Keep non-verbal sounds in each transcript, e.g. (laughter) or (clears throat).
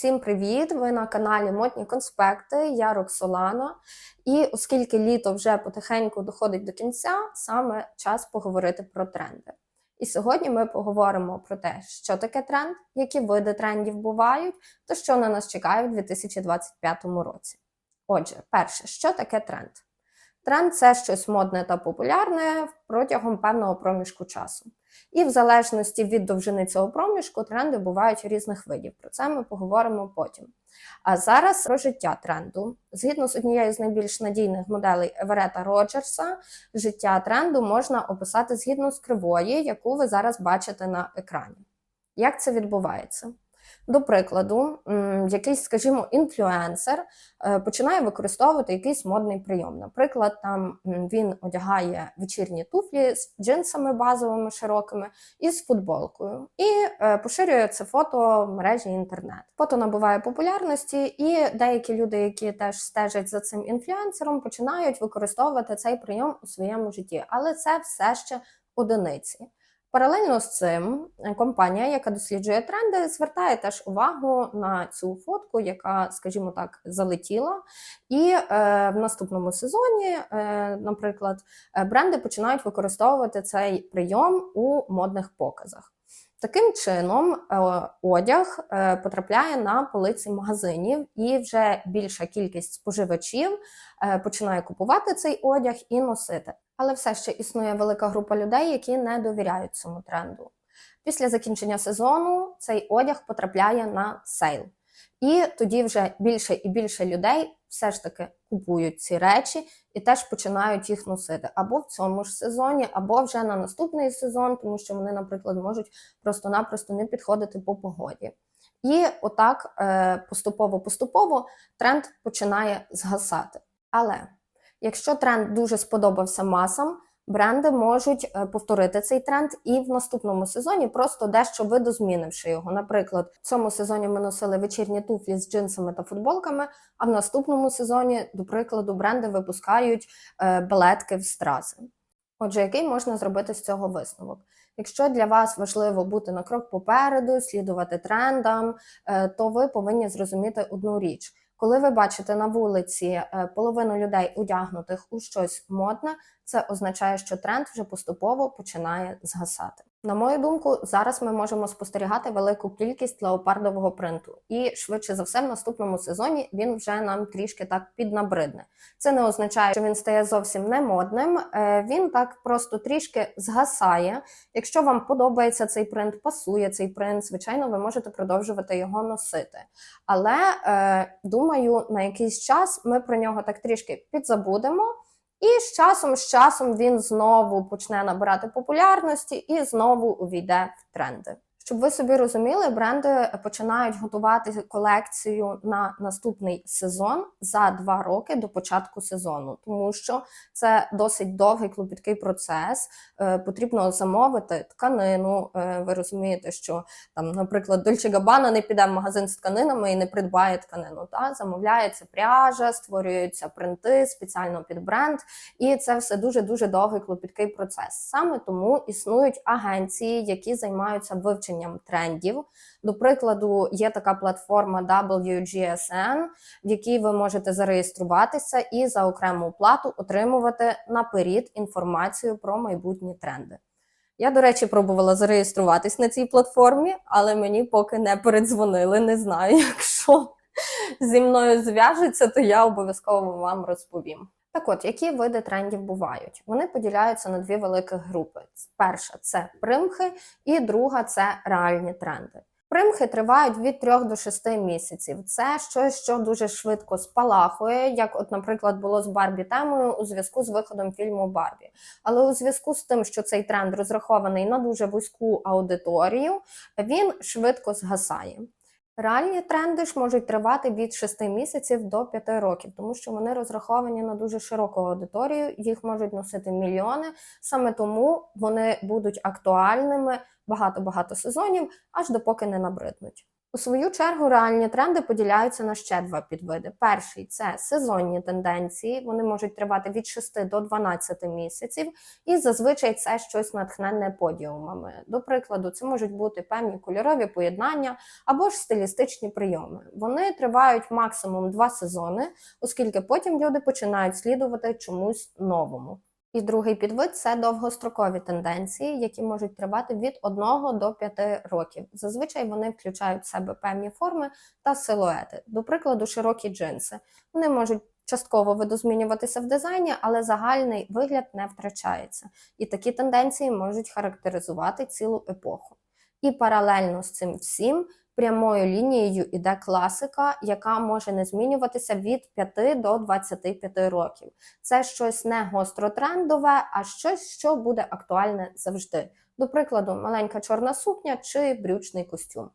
Всім привіт! Ви на каналі Модні Конспекти. Я Роксолана. І оскільки літо вже потихеньку доходить до кінця, саме час поговорити про тренди. І сьогодні ми поговоримо про те, що таке тренд, які види трендів бувають, та що на нас чекає в 2025 році. Отже, перше, що таке тренд? Тренд це щось модне та популярне протягом певного проміжку часу. І в залежності від довжини цього проміжку тренди бувають різних видів. Про це ми поговоримо потім. А зараз про життя тренду. Згідно з однією з найбільш надійних моделей Еверета Роджерса, життя тренду можна описати згідно з кривої, яку ви зараз бачите на екрані. Як це відбувається? До прикладу, якийсь, скажімо, інфлюенсер е, починає використовувати якийсь модний прийом. Наприклад, там він одягає вечірні туфлі з джинсами базовими широкими і з футболкою, і е, поширює це фото в мережі інтернет. Фото набуває популярності, і деякі люди, які теж стежать за цим інфлюенсером, починають використовувати цей прийом у своєму житті, але це все ще одиниці. Паралельно з цим е, компанія, яка досліджує тренди, звертає теж увагу на цю фотку, яка, скажімо так, залетіла. І е, в наступному сезоні, е, наприклад, е, бренди починають використовувати цей прийом у модних показах. Таким чином, е, одяг е, потрапляє на полиці магазинів, і вже більша кількість споживачів починає купувати цей одяг і носити але все ще існує велика група людей, які не довіряють цьому тренду. Після закінчення сезону цей одяг потрапляє на сейл. І тоді вже більше і більше людей все ж таки купують ці речі і теж починають їх носити або в цьому ж сезоні, або вже на наступний сезон, тому що вони, наприклад, можуть просто-напросто не підходити по погоді. І отак поступово-поступово тренд починає згасати. Але Якщо тренд дуже сподобався масам, бренди можуть е, повторити цей тренд і в наступному сезоні просто дещо видозмінивши його. Наприклад, в цьому сезоні ми носили вечірні туфлі з джинсами та футболками, а в наступному сезоні, до прикладу, бренди випускають е, балетки в стрази. Отже, який можна зробити з цього висновок? Якщо для вас важливо бути на крок попереду, слідувати трендам, е, то ви повинні зрозуміти одну річ. Коли ви бачите на вулиці половину людей одягнутих у щось модне, це означає, що тренд вже поступово починає згасати. На мою думку, зараз ми можемо спостерігати велику кількість леопардового принту, і швидше за все, в наступному сезоні він вже нам трішки так піднабридне. Це не означає, що він стає зовсім не модним. Е, він так просто трішки згасає. Якщо вам подобається цей принт, пасує цей принт, звичайно, ви можете продовжувати його носити. Але е, думаю, на якийсь час ми про нього так трішки підзабудемо. І з часом, з часом він знову почне набирати популярності і знову увійде в тренди. Щоб ви собі розуміли, бренди починають готувати колекцію на наступний сезон за два роки до початку сезону, тому що це досить довгий клопіткий процес. Е, потрібно замовити тканину. Е, ви розумієте, що там, наприклад, Dolce Gabbana не піде в магазин з тканинами і не придбає тканину. Та замовляється пряжа, створюються принти спеціально під бренд, і це все дуже дуже довгий клопіткий процес. Саме тому існують агенції, які займаються вивченням вивченням трендів. До прикладу, є така платформа WGSN, в якій ви можете зареєструватися і за окрему плату отримувати наперед інформацію про майбутні тренди. Я, до речі, пробувала зареєструватись на цій платформі, але мені поки не передзвонили. Не знаю, (laughs) якщо зі мною зв'яжуться, то я обов'язково вам розповім. Так от, які види трендів бувають? Вони поділяються на дві великі групи. Перша це примхи, і друга це реальні тренди. Примхи тривають від 3 до 6 місяців. Це щось, що дуже швидко спалахує, як, от, наприклад, було з Барбі темою у зв'язку з виходом фільму Барбі. Але у зв'язку з тим, що цей тренд розрахований на дуже вузьку аудиторію, він швидко згасає. Реальні тренди ж можуть тривати від 6 місяців до 5 років, тому що вони розраховані на дуже широку аудиторію, їх можуть носити мільйони. Саме тому вони будуть актуальними багато-багато сезонів, аж допоки не набриднуть. У свою чергу реальні тренди поділяються на ще два підвиди. Перший це сезонні тенденції, вони можуть тривати від 6 до 12 місяців, і зазвичай це щось натхненне подіумами. До прикладу, це можуть бути певні кольорові поєднання або ж стилістичні прийоми. Вони тривають максимум два сезони, оскільки потім люди починають слідувати чомусь новому. І другий підвид це довгострокові тенденції, які можуть тривати від 1 до 5 років. Зазвичай вони включають в себе певні форми та силуети. До прикладу, широкі джинси. Вони можуть частково видозмінюватися в дизайні, але загальний вигляд не втрачається. І такі тенденції можуть характеризувати цілу епоху. І паралельно з цим всім прямою лінією іде класика, яка може не змінюватися від 5 до 25 років. Це щось не гостротрендове, а щось, що буде актуальне завжди. До прикладу, маленька чорна сукня чи брючний костюм.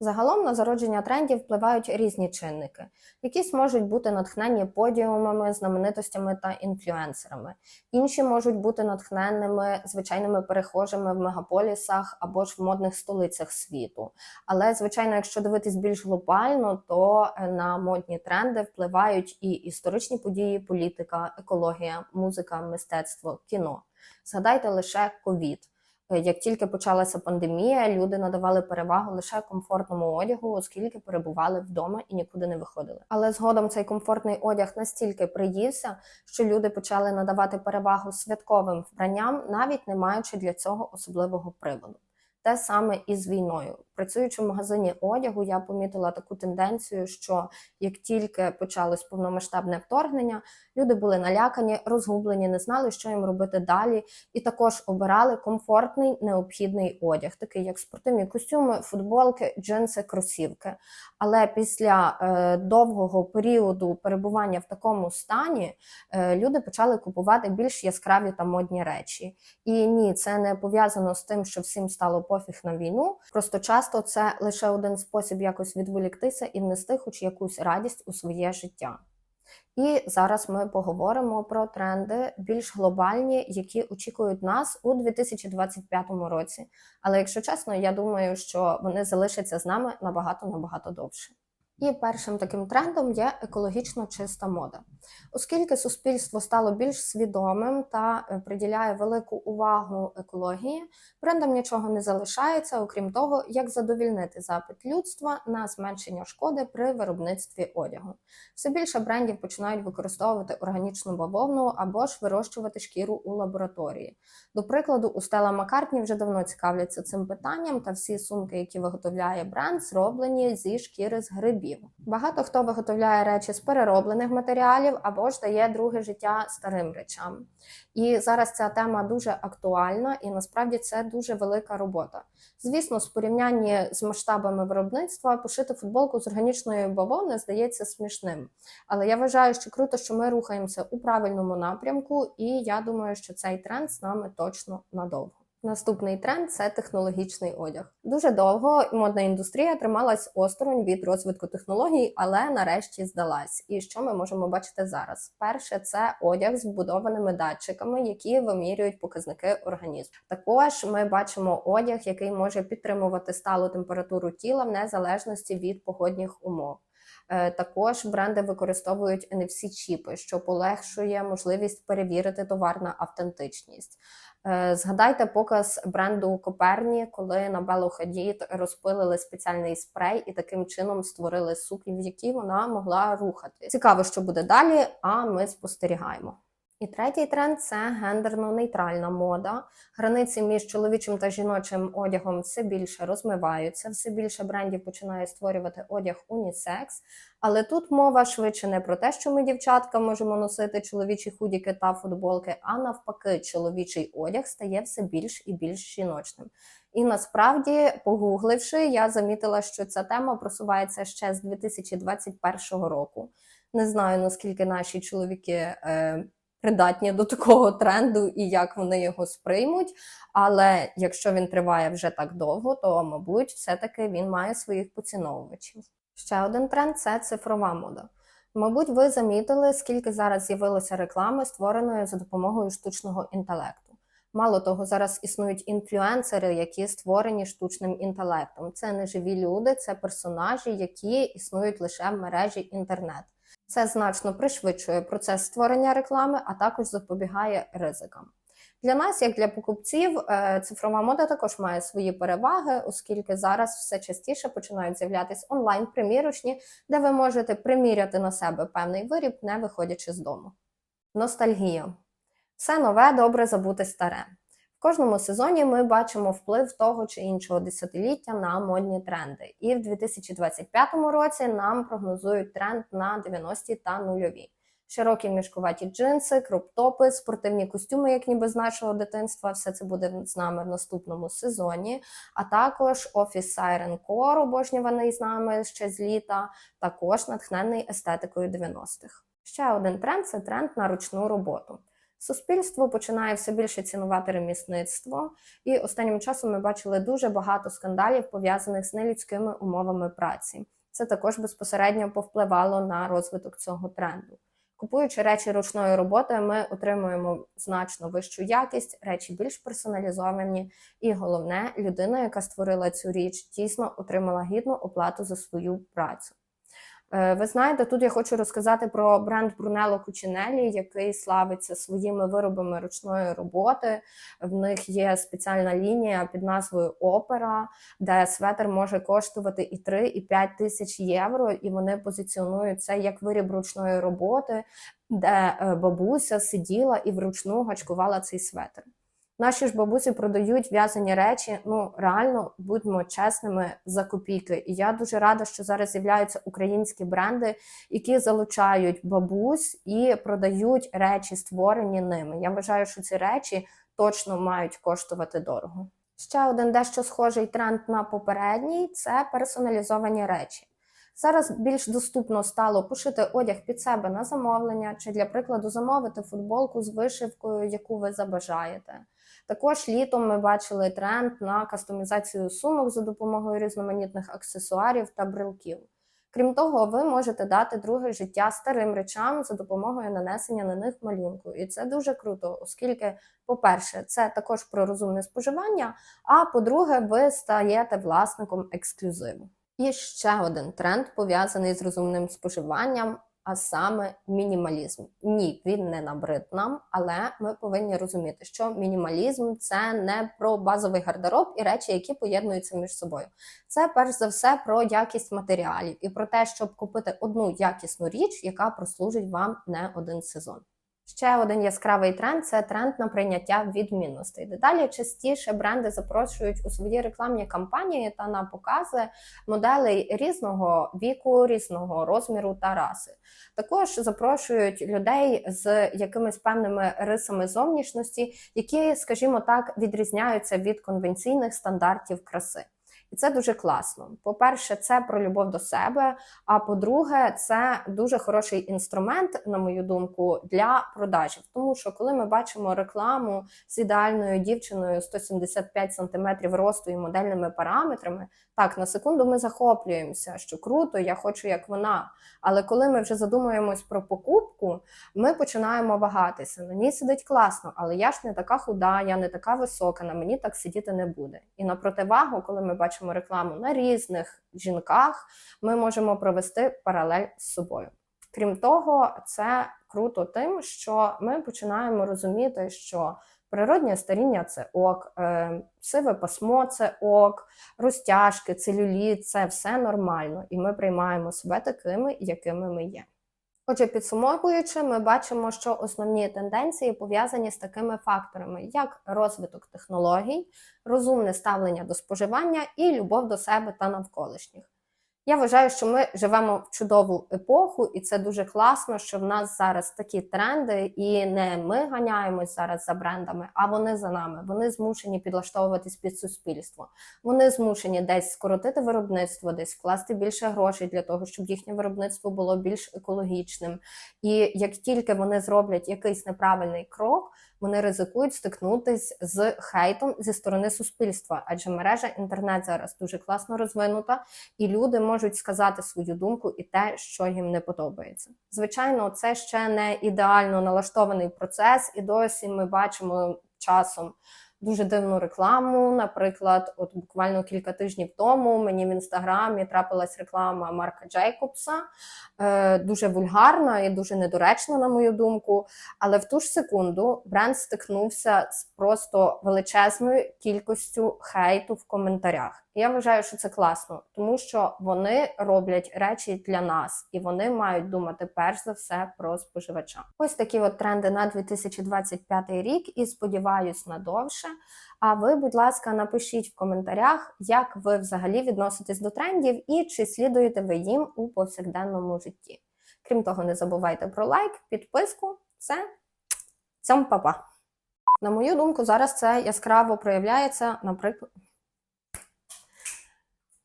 Загалом на зародження трендів впливають різні чинники. Якісь можуть бути натхнені подіумами, знаменитостями та інфлюенсерами. Інші можуть бути натхненними звичайними перехожими в мегаполісах або ж в модних столицях світу. Але, звичайно, якщо дивитись більш глобально, то е, на модні тренди впливають і історичні події, політика, екологія, музика, мистецтво, кіно. Згадайте лише ковід. Як тільки почалася пандемія, люди надавали перевагу лише комфортному одягу, оскільки перебували вдома і нікуди не виходили. Але згодом цей комфортний одяг настільки приївся, що люди почали надавати перевагу святковим вбранням, навіть не маючи для цього особливого приводу. Те саме і з війною. Працюючи в магазині одягу, я помітила таку тенденцію, що як тільки почалось повномасштабне вторгнення, люди були налякані, розгублені, не знали, що їм робити далі, і також обирали комфортний необхідний одяг, такий як спортивні костюми, футболки, джинси, кросівки. Але після е, довгого періоду перебування в такому стані е, люди почали купувати більш яскраві та модні речі. І ні, це не пов'язано з тим, що всім стало пофіг на війну. Просто часто це лише один спосіб якось відволіктися і внести хоч якусь радість у своє життя. І зараз ми поговоримо про тренди більш глобальні, які очікують нас у 2025 році. Але якщо чесно, я думаю, що вони залишаться з нами набагато набагато довше. І першим таким трендом є екологічно чиста мода. Оскільки суспільство стало більш свідомим та е, приділяє велику увагу екології, брендам нічого не залишається, окрім того, як задовільнити запит людства на зменшення шкоди при виробництві одягу. Все більше брендів починають використовувати органічну бавовну або ж вирощувати шкіру у лабораторії. До прикладу, у Стела Маккартні вже давно цікавляться цим питанням, та всі сумки, які виготовляє бренд, зроблені зі шкіри з грибів. Багато хто виготовляє речі з перероблених матеріалів або ж дає друге життя старим речам. І зараз ця тема дуже актуальна і насправді це дуже велика робота. Звісно, з порівнянні з масштабами виробництва пошити футболку з органічної бавовни здається смішним. Але я вважаю, що круто, що ми рухаємося у правильному напрямку, і я думаю, що цей тренд з нами точно надовго. Наступний тренд це технологічний одяг. Дуже довго модна індустрія трималась осторонь від розвитку технологій, але нарешті здалась. І що ми можемо бачити зараз? Перше, це одяг з вбудованими датчиками, які вимірюють показники організму. Також ми бачимо одяг, який може підтримувати сталу температуру тіла в незалежності від погодних умов. Е, Також бренди використовують NFC-чіпи, що полегшує можливість перевірити товар на автентичність. Е, Згадайте показ бренду Коперні, коли на Беллу Хадід розпилили спеціальний спрей і таким чином створили сукні, в якій вона могла рухати. Цікаво, що буде далі, а ми спостерігаємо. І третій тренд це гендерно-нейтральна мода. Границі між чоловічим та жіночим одягом все більше розмиваються, все більше брендів починає створювати одяг унісекс. Але тут мова швидше не про те, що ми, дівчатка, можемо носити чоловічі худіки та футболки, а навпаки, чоловічий одяг стає все більш і більш жіночним. І насправді, погугливши, я замітила, що ця тема просувається ще з 2021 року. Не знаю наскільки наші чоловіки. Е, придатні до такого тренду і як вони його сприймуть. Але якщо він триває вже так довго, то мабуть, все-таки він має своїх поціновувачів. Ще один тренд це цифрова мода. Мабуть, ви замітили, скільки зараз з'явилося реклами, створеної за допомогою штучного інтелекту. Мало того, зараз існують інфлюенсери, які створені штучним інтелектом. Це не живі люди, це персонажі, які існують лише в мережі інтернет. Це значно пришвидшує процес створення реклами, а також запобігає ризикам. Для нас, як для покупців, е, цифрова мода також має свої переваги, оскільки зараз все частіше починають з'являтися онлайн-примірочні, де ви можете приміряти на себе певний виріб, не виходячи з дому. Ностальгія. Все нове, добре забути старе. В кожному сезоні ми бачимо вплив того чи іншого десятиліття на модні тренди. І в 2025 році нам прогнозують тренд на 90-ті та нульові. Широкі мішкуваті джинси, кроп-топи, спортивні костюми, як ніби з нашого дитинства. Все це буде з нами в наступному сезоні. А також офіс Siren Core, обожнюваний з нами ще з літа, також натхнений естетикою 90-х. Ще один тренд це тренд на ручну роботу. Суспільство починає все більше цінувати ремісництво, і останнім часом ми бачили дуже багато скандалів пов'язаних з нелюдськими умовами праці. Це також безпосередньо повпливало на розвиток цього тренду. Купуючи речі ручної роботи, ми отримуємо значно вищу якість, речі більш персоналізовані, і головне, людина, яка створила цю річ, дійсно отримала гідну оплату за свою працю. Е, Ви знаєте, тут я хочу розказати про бренд Brunello Cucinelli, який славиться своїми виробами ручної роботи. В них є спеціальна лінія під назвою Опера, де светр може коштувати і 3, і 5 тисяч євро, і вони позиціонують це як виріб ручної роботи, де е, бабуся сиділа і вручну гачкувала цей светр. Наші ж бабусі продають в'язані речі. Ну реально будьмо чесними за копійки. І я дуже рада, що зараз з'являються українські бренди, які залучають бабусь і продають речі, створені ними. Я вважаю, що ці речі точно мають коштувати дорого. Ще один дещо схожий тренд на попередній це персоналізовані речі. Зараз більш доступно стало пошити одяг під себе на замовлення, чи, для прикладу, замовити футболку з вишивкою, яку ви забажаєте. Також літом ми бачили тренд на кастомізацію сумок за допомогою різноманітних аксесуарів та брелків. Крім того, ви можете дати друге життя старим речам за допомогою нанесення на них малюнку. І це дуже круто, оскільки, по-перше, це також про розумне споживання, а по-друге, ви стаєте власником ексклюзиву. І ще один тренд пов'язаний з розумним споживанням, а саме мінімалізм. Ні, він не набрид нам, але ми повинні розуміти, що мінімалізм це не про базовий гардероб і речі, які поєднуються між собою. Це перш за все про якість матеріалів і про те, щоб купити одну якісну річ, яка прослужить вам не один сезон. Ще один яскравий тренд це тренд на прийняття відмінностей. Дедалі частіше бренди запрошують у свої рекламні кампанії та на покази моделей різного віку, різного розміру та раси. Також запрошують людей з якимись певними рисами зовнішності, які, скажімо так, відрізняються від конвенційних стандартів краси. І це дуже класно. По-перше, це про любов до себе. А по-друге, це дуже хороший інструмент, на мою думку, для продажів. Тому що коли ми бачимо рекламу з ідеальною дівчиною 175 см росту і модельними параметрами, так на секунду ми захоплюємося, що круто, я хочу як вона. Але коли ми вже задумуємось про покупку, ми починаємо вагатися. На ній сидить класно, але я ж не така худа, я не така висока, на мені так сидіти не буде. І на противагу, коли ми бачимо рекламу на різних жінках, ми можемо провести паралель з собою. Крім того, це круто тим, що ми починаємо розуміти, що природнє старіння це ок, е, сиве пасмо це ок, розтяжки, целюліт це все нормально, і ми приймаємо себе такими, якими ми є. Отже, підсумовуючи, ми бачимо, що основні тенденції пов'язані з такими факторами, як розвиток технологій, розумне ставлення до споживання і любов до себе та навколишніх. Я вважаю, що ми живемо в чудову епоху, і це дуже класно, що в нас зараз такі тренди, і не ми ганяємось зараз за брендами, а вони за нами. Вони змушені підлаштовуватись під суспільство. Вони змушені десь скоротити виробництво, десь вкласти більше грошей для того, щоб їхнє виробництво було більш екологічним. І як тільки вони зроблять якийсь неправильний крок, вони ризикують стикнутись з хейтом зі сторони суспільства, адже мережа інтернет зараз дуже класно розвинута, і люди можуть сказати свою думку і те, що їм не подобається. Звичайно, це ще не ідеально налаштований процес, і досі ми бачимо часом дуже дивну рекламу. Наприклад, от буквально кілька тижнів тому мені в інстаграмі трапилась реклама Марка Джейкобса, е, дуже вульгарна і дуже недоречна, на мою думку. Але в ту ж секунду бренд стикнувся з просто величезною кількістю хейту в коментарях. Я вважаю, що це класно, тому що вони роблять речі для нас, і вони мають думати перш за все про споживача. Ось такі от тренди на 2025 рік, і сподіваюсь надовше. А ви, будь ласка, напишіть в коментарях, як ви взагалі відноситесь до трендів і чи слідуєте ви їм у повсякденному житті. Крім того, не забувайте про лайк, підписку. Це цьом папа. На мою думку, зараз це яскраво проявляється, наприклад.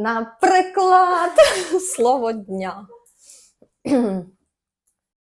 Наприклад, (laughs) слово дня. (clears throat)